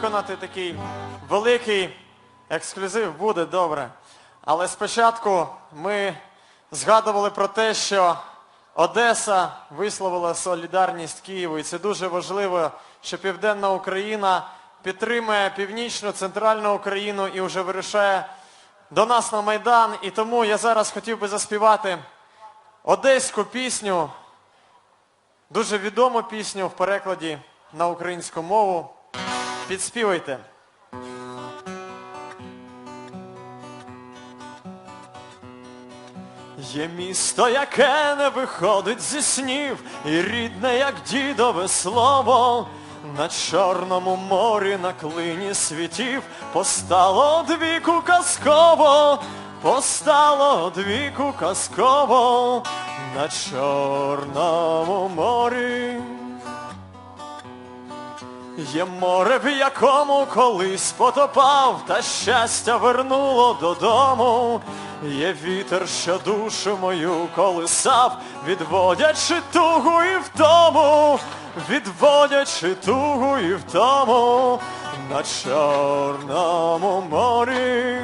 виконати такий великий ексклюзив, буде добре. Але спочатку ми згадували про те, що Одеса висловила солідарність Києву. І це дуже важливо, що Південна Україна підтримує північну, центральну Україну і вже вирушає до нас на Майдан. І тому я зараз хотів би заспівати одеську пісню, дуже відому пісню в перекладі на українську мову. Підспівайте. Є місто, яке не виходить зі снів, і рідне, як дідове слово. На Чорному морі на клині світів постало одвіку казково, постало одвіку казково на Чорному морі. Є море, в якому колись потопав, та щастя вернуло додому. Є вітер, що душу мою колисав, відводячи тугу і втому, відводячи тугу і втому на Чорному морі.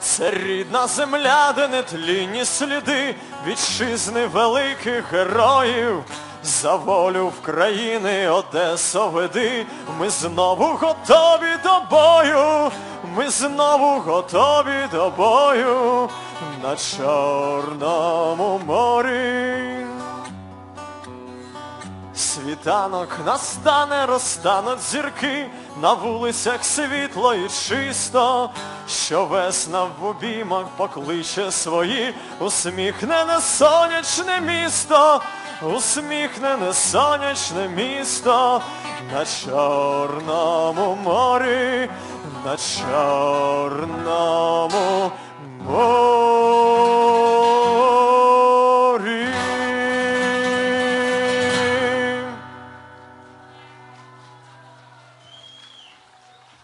Це рідна земля, де не тлінні сліди вітчизни великих героїв. За волю в країни Одесо веди, ми знову готові до бою, ми знову готові до бою на Чорному морі. Світанок настане, розтануть зірки, на вулицях світло і чисто, що весна в обіймах покличе свої, усміхнене сонячне місто, усміхнене сонячне місто на Чорному морі, на Чорному морі.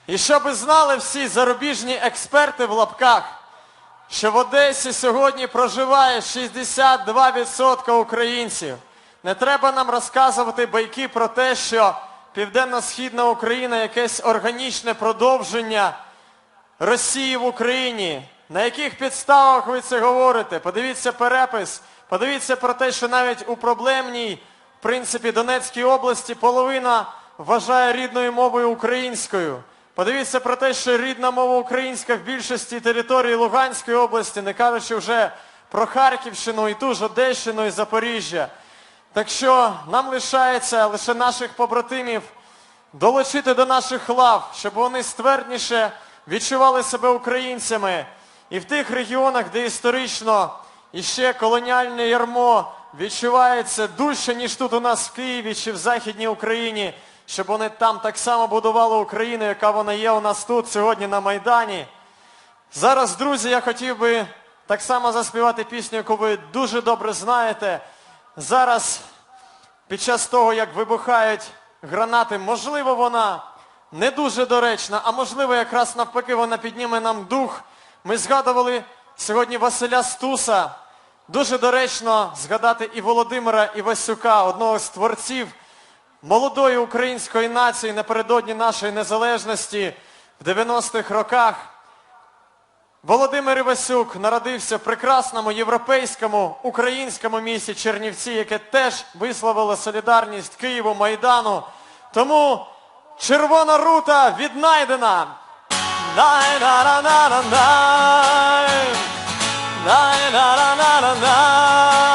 І щоб знали всі зарубіжні експерти в лапках, що в Одесі сьогодні проживає 62% українців. Не треба нам розказувати байки про те, що Південно-Східна Україна якесь органічне продовження Росії в Україні. На яких підставах ви це говорите? Подивіться перепис, подивіться про те, що навіть у проблемній, в принципі, Донецькій області половина вважає рідною мовою українською. Подивіться про те, що рідна мова українська в більшості території Луганської області, не кажучи вже про Харківщину і ту ж Одещину і Запоріжжя. Так що нам лишається лише наших побратимів долучити до наших лав, щоб вони ствердніше відчували себе українцями. І в тих регіонах, де історично іще колоніальне ярмо відчувається дужче, ніж тут у нас в Києві чи в Західній Україні, щоб вони там так само будували Україну, яка вона є у нас тут сьогодні на Майдані. Зараз, друзі, я хотів би так само заспівати пісню, яку ви дуже добре знаєте. Зараз, під час того, як вибухають гранати, можливо, вона не дуже доречна, а можливо, якраз навпаки, вона підніме нам дух. Ми згадували сьогодні Василя Стуса. Дуже доречно згадати і Володимира Івасюка, одного з творців молодої української нації напередодні нашої незалежності в 90-х роках. Володимир Івасюк народився в прекрасному європейському українському місті Чернівці, яке теж висловило солідарність Києву, Майдану. Тому червона рута віднайдена. Най-на-на-на-на-най. Най-на-на-на-на-най.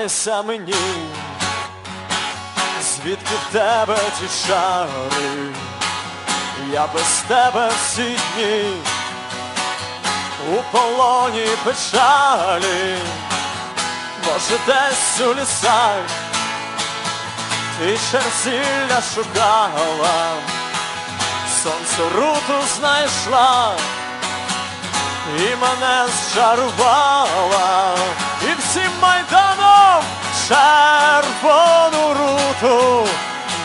Признайся мені, звідки в тебе ті чари, я без тебе всі дні у полоні печалі, може десь у лісах ти черзілля шукала, сонце руту знайшла і мене зчарувала,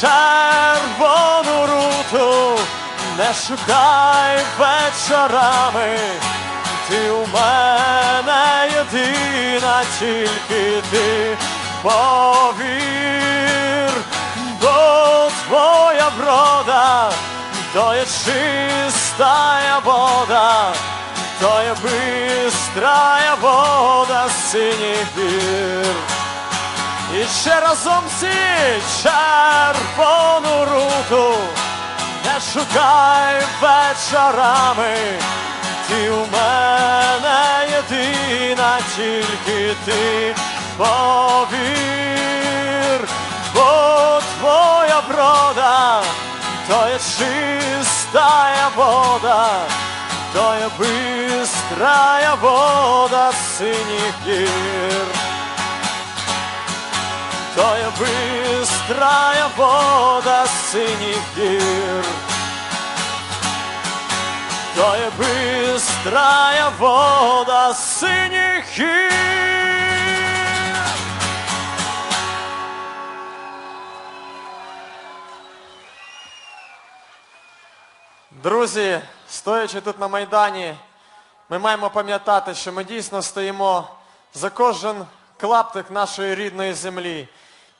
Червону руту не шукай вечорами, ти у мене єдина, тільки ти повір, бо твоя врода, то є чистая вода, то є бистрая вода синіх гір. І ще разом всі червону руту не шукай вечорами, ти у мене єдина, тільки ти повір, бо твоя врода, то є чистая вода, то є бистрая вода синіх гір. То є бистрая вода синіх гір. То є бистрая вода синіх гір. Друзі, стоячи тут на Майдані, ми маємо пам'ятати, що ми дійсно стоїмо за кожен клаптик нашої рідної землі.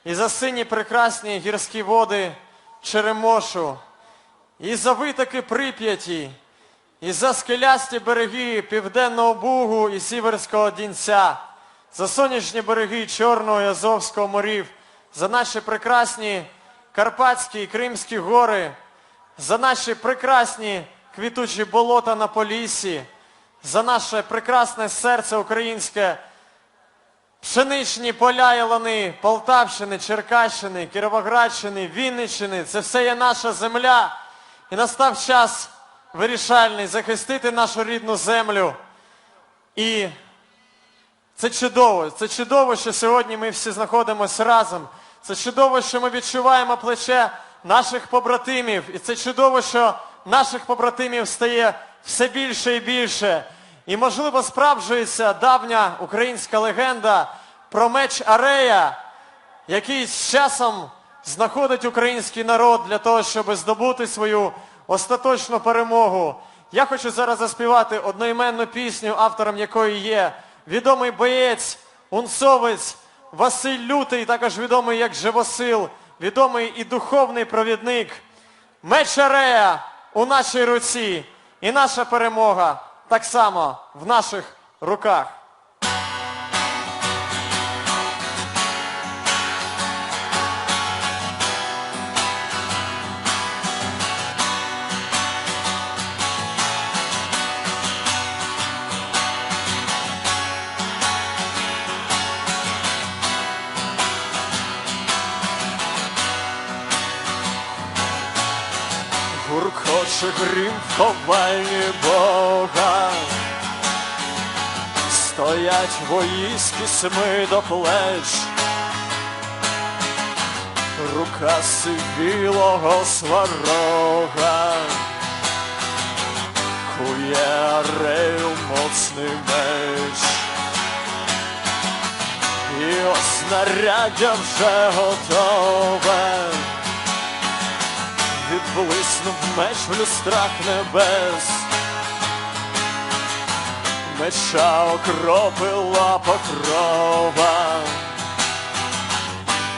І за сині прекрасні гірські води Черемошу, і за витоки Прип'яті, і за скелясті береги Південного Бугу і Сіверського Дінця, за сонячні береги Чорного і Азовського морів, за наші прекрасні Карпатські і Кримські гори, за наші прекрасні квітучі болота на Поліссі, за наше прекрасне серце українське, пшеничні поля і лани Полтавщини, Черкащини, Кіровоградщини, Вінниччини. Це все є наша земля. І настав час вирішальний захистити нашу рідну землю. І це чудово. Це чудово, що сьогодні ми всі знаходимося разом. Це чудово, що ми відчуваємо плече наших побратимів. І це чудово, що наших побратимів стає все більше і більше. І, можливо, справджується давня українська легенда про меч Арея, який з часом знаходить український народ для того, щоб здобути свою остаточну перемогу. Я хочу зараз заспівати одноіменну пісню, автором якої є відомий боєць, унцовець Василь Лютий, також відомий як Живосил, відомий і духовний провідник. Меч Арея у нашій руці, і наша перемога так само в наших руках. Грім в ховальні Бога. Стоять воїські семи до плеч. Рука сивілого сварога. Кує арею моцний меч. І ось знаряддя вже готове. Відблиснув меч в люстрах небес, меча окропила покрова,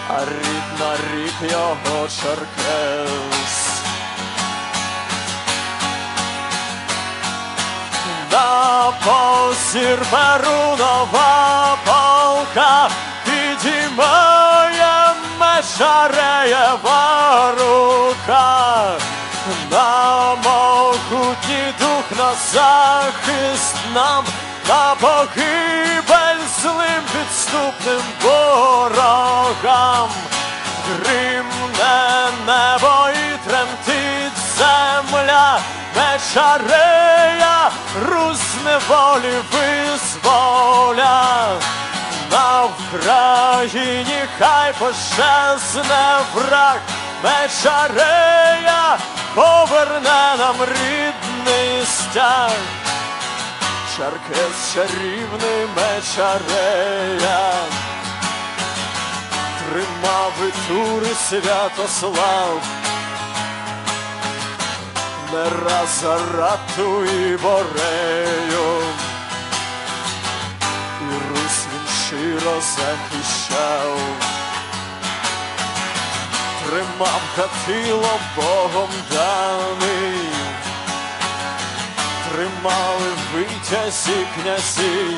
а рідна рік його черкес. На позір перунова полка підіймає мешареєва рука. На могутній дух на захист нам, на погибель злим підступним ворогам. Гримне небо і тремтить земля, мечарея, Русь з неволі визволя. На Вкраїні хай пощезне враг, мечарея, поверне нам рідний стяг. Черкес чарівний мечарея, тримав і тури Святослав, не раз зарату і борею, захищав, тримав хатило Богом даний, тримали витязі князі.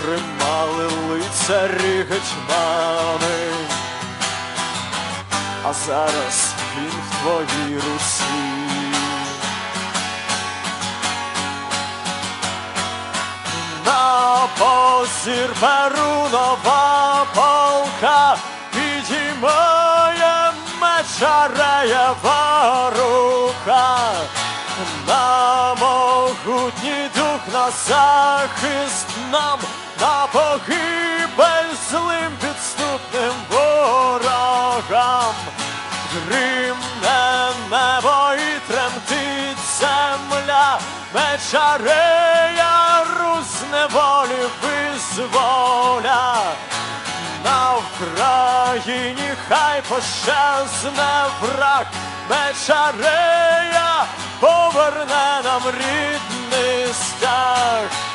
Тримали лицарі гетьмани, а зараз він в твоїй Русі. Позір Перунова полка підіймає мечареєва рука. На могутній дух на захист нам, на погибель злим підступним ворогам. Гримне небо і тремтить земля, мечарея, неволі визволя. На Україні хай пощезне враг, мечарея, поверне нам рідний стяг.